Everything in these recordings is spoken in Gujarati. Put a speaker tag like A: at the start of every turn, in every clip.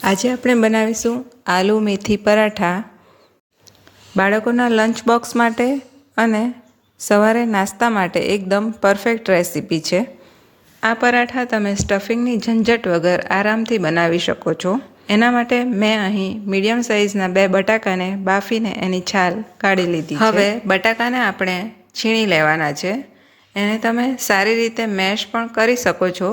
A: આજે આપણે બનાવીશું આલુ મેથી પરાઠા. બાળકોના લંચ બોક્સ માટે અને સવારે નાસ્તા માટે એકદમ પરફેક્ટ રેસીપી છે. આ પરાઠા તમે સ્ટફિંગની ઝંઝટ વગર આરામથી બનાવી શકો છો. એના માટે મેં અહીં મીડિયમ સાઇઝના બે બટાકાને બાફીને એની છાલ કાઢી લીધી હવે બટાકાને આપણે છીણી લેવાના છે. એને તમે સારી રીતે મેશ પણ કરી શકો છો.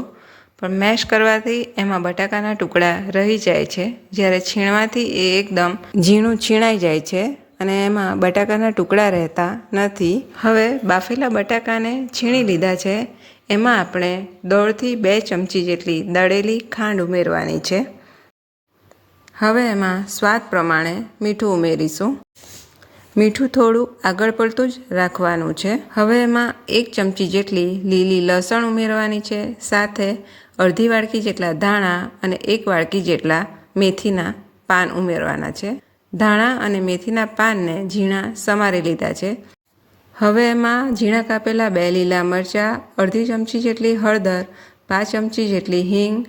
A: પણ મેશ કરવાથી એમાં બટાકાના ટુકડા રહી જાય છે. જ્યારે છીણવાથી એ એકદમ ઝીણું છીણાઈ જાય છે અને એમાં બટાકાના ટુકડા રહેતા નથી. હવે બાફેલા બટાકાને છીણી લીધા છે. એમાં આપણે દોઢથી બે ચમચી જેટલી દળેલી ખાંડ ઉમેરવાની છે. હવે એમાં સ્વાદ પ્રમાણે મીઠું ઉમેરીશું. મીઠું થોડું આગળ પડતું જ રાખવાનું છે. હવે એમાં એક ચમચી જેટલી લીલી લસણ ઉમેરવાની છે. સાથે અડધી વાડકી જેટલા ધાણા અને એક વાડકી જેટલા મેથીના પાન ઉમેરવાના છે. ધાણા અને મેથીના પાનને ઝીણા સમારી લીધા છે. હવે એમાં ઝીણા કાપેલા બે લીલા મરચાં, અડધી ચમચી જેટલી હળદર, પાંચ ચમચી જેટલી હિંગ,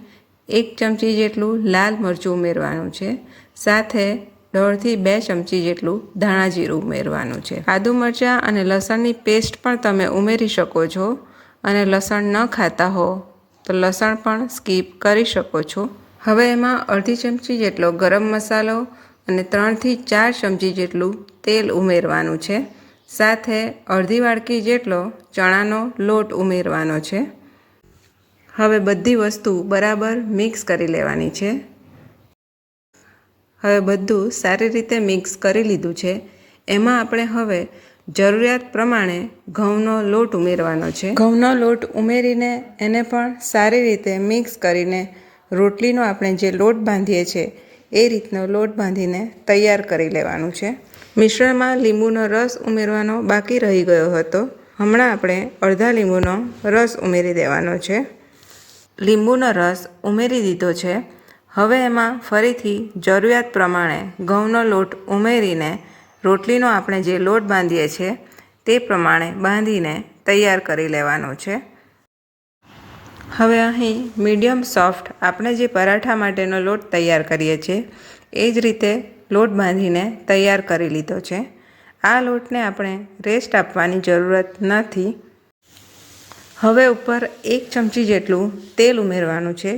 A: એક ચમચી જેટલું લાલ મરચું ઉમેરવાનું છે. સાથે દોઢથી બે ચમચી જેટલું ધાણા જીરું ઉમેરવાનું છે. આદુ મરચાં અને લસણની પેસ્ટ પણ તમે ઉમેરી શકો છો અને લસણ ન ખાતા હો. તો લસણ પણ સ્કીપ કરી શકો છો. હવે એમાં અડધી ચમચી જેટલો ગરમ મસાલો અને ત્રણથી ચાર ચમચી જેટલું તેલ ઉમેરવાનું છે. સાથે અડધી વાડકી જેટલો ચણાનો લોટ ઉમેરવાનો છે. હવે બધી વસ્તુ બરાબર મિક્સ કરી લેવાની છે. હવે બધું સારી રીતે મિક્સ કરી લીધું છે. એમાં આપણે હવે જરૂરિયાત પ્રમાણે ઘઉંનો લોટ ઉમેરવાનો છે. ઘઉંનો લોટ ઉમેરીને એને પણ સારી રીતે મિક્સ કરીને રોટલીનો આપણે જે લોટ બાંધીએ છીએ એ રીતનો લોટ બાંધીને તૈયાર કરી લેવાનું છે. મિશ્રણમાં લીંબુનો રસ ઉમેરવાનો બાકી રહી ગયો હતો. હમણાં આપણે અડધા લીંબુનો રસ ઉમેરી દેવાનો છે. લીંબુનો રસ ઉમેરી દીધો છે. હવે એમાં ફરીથી જરૂરિયાત પ્રમાણે ઘઉંનો લોટ ઉમેરીને રોટલીનો આપણે જે લોટ બાંધીએ છીએ, તે પ્રમાણે બાંધીને તૈયાર કરી લેવાનો છે. હવે અહીં મીડિયમ સોફ્ટ આપણે જે પરાઠા માટેનો લોટ તૈયાર કરીએ છીએ, એ જ રીતે લોટ બાંધીને તૈયાર કરી લીધો છે. આ લોટને આપણે રેસ્ટ આપવાની જરૂરત નથી. હવે ઉપર એક ચમચી જેટલું તેલ ઉમેરવાનું છે.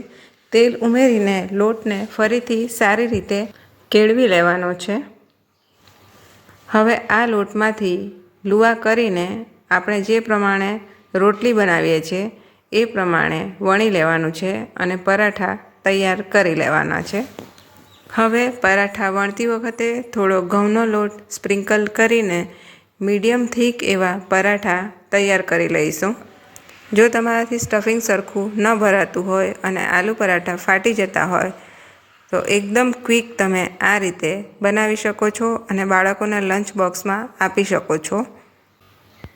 A: તેલ ઉમેરીને લોટને ફરીથી સારી રીતે કેળવી લેવાનો છે. હવે આ લોટમાંથી લુવા કરીને આપણે જે પ્રમાણે રોટલી બનાવીએ છીએ, એ પ્રમાણે વણી લેવાનું છે અને પરાઠા તૈયાર કરી લેવાના છે. હવે પરાઠા વણતી વખતે થોડો ઘઉંનો લોટ સ્પ્રિંકલ કરીને મીડિયમ થીક એવા પરાઠા તૈયાર કરી લઈશું. જો તમારાથી સ્ટફિંગ સરખું ન ભરાતું હોય અને આલુ પરાઠા ફાટી જતા હોય તો એકદમ ક્વિક તમે આ રીતે બનાવી શકો છો અને બાળકોના લંચ બોક્સમાં આપી શકો છો.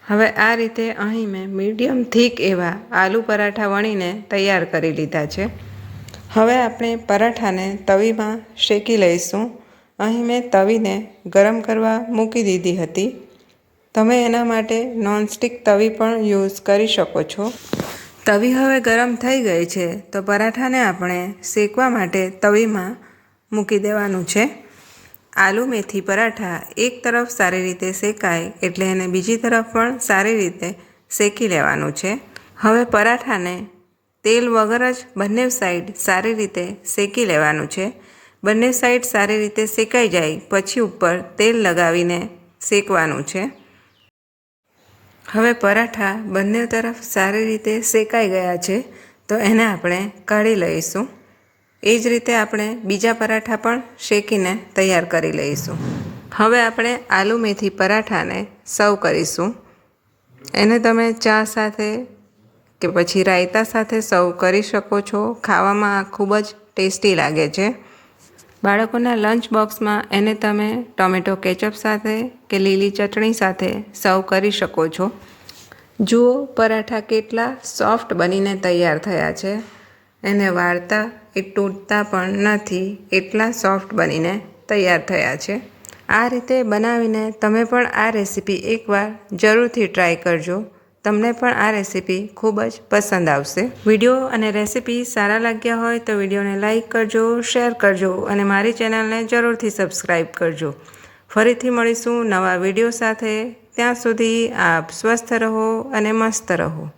A: હવે આ રીતે અહીં મેં મીડિયમ થીક એવા આલુ પરાઠા વણીને તૈયાર કરી લીધા છે. હવે આપણે પરાઠાને તવીમાં શેકી લઈશું. અહીં મેં તવીને ગરમ કરવા મૂકી દીધી હતી. તમે એના માટે નોનસ્ટિક તવી પણ યુઝ કરી શકો છો. તવી હવે ગરમ થઈ ગઈ છે, તો પરાઠાને આપણે શેકવા માટે તવીમાં મૂકી દેવાનું છે. આલુ મેથી પરાઠા એક તરફ સારી રીતે શેકાય એટલે એને બીજી તરફ પણ સારી રીતે શેકી લેવાનું છે. હવે પરાઠાને તેલ વગર જ બંને સાઈડ સારી રીતે શેકી લેવાનું છે. બંને સાઈડ સારી રીતે શેકાઈ જાય, પછી ઉપર તેલ લગાવીને શેકવાનું છે. હવે પરાઠા બંને તરફ સારી રીતે શેકાઈ ગયા છે, તો એને આપણે કાઢી લઈશું. એ જ રીતે આપણે બીજા પરાઠા પણ શેકીને તૈયાર કરી લઈશું. હવે આપણે આલુ મેથી પરાઠાને સર્વ કરીશું. એને તમે ચા સાથે કે પછી રાયતા સાથે સર્વ કરી શકો છો. ખાવામાં ખૂબ જ ટેસ્ટી લાગે છે. બાળકોના લંચ બોક્સમાં એને તમે ટોમેટો કેચઅપ સાથે કે લીલી ચટણી સાથે સર્વ કરી શકો છો. જુઓ પરાઠા કેટલા સોફ્ટ બનીને તૈયાર થયા છે. એને વાળતા એ તૂટતા પણ નથી, એટલા સોફ્ટ બનીને તૈયાર થયા છે. આ રીતે બનાવીને તમે પણ આ રેસીપી એકવાર જરૂરથી ટ્રાય કરજો. તમને પણ આ રેસીપી ખૂબ જ પસંદ આવશે. વીડિયો અને રેસીપી સારા લાગ્યા હોય તો વિડીયોને લાઇક કરજો, શેર કરજો અને મારી ચેનલને જરૂરથી સબસ્ક્રાઈબ કરજો. ફરીથી મળીશું નવા વીડિયો સાથે. ત્યાં સુધી આપ સ્વસ્થ રહો અને મસ્ત રહો.